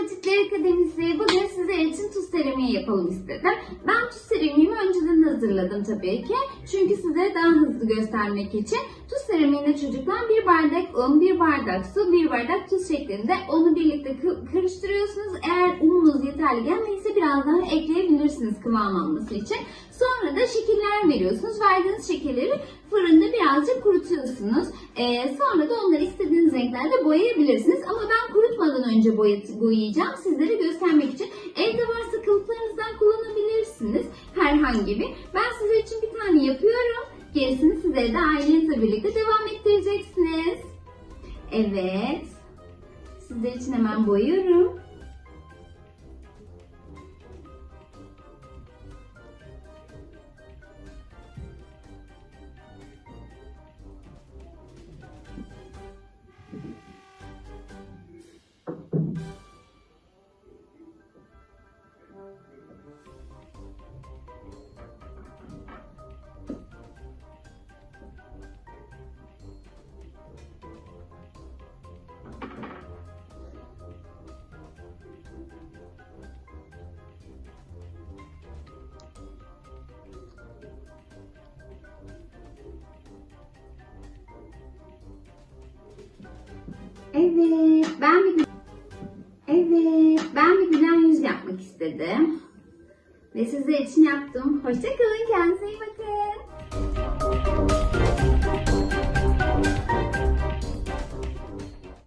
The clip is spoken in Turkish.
Matematikler Akademisi bugün sizler için tuz seramiği yapalım istedim. Ben tuz seramiğimi önceden hazırladım tabii ki. Çünkü size daha hızlı göstermek için. Tuz seramiğine çocuklar bir bardak un, bir bardak su, bir bardak tuz şeklinde onu birlikte karıştırıyorsunuz. Eğer ununuz yeterli gelmediyse biraz daha ekleyebilirsiniz kıvam alması için. Sonra da şekiller veriyorsunuz. Verdiğiniz şekilleri fırında birazcık kurutuyorsunuz. Ee, sonra da onları istediğiniz renklerde boyayabilirsiniz. Ama ben önce boyayacağım. Sizlere göstermek için. Evde varsa kılıflarınızdan kullanabilirsiniz. Herhangi bir. Ben sizler için bir tane yapıyorum. Gerisini sizlere de ailenizle birlikte devam ettireceksiniz. Evet. Sizler için hemen boyuyorum. İstedim. Ve sizler için yaptım. Hoşçakalın, kendinize iyi bakın.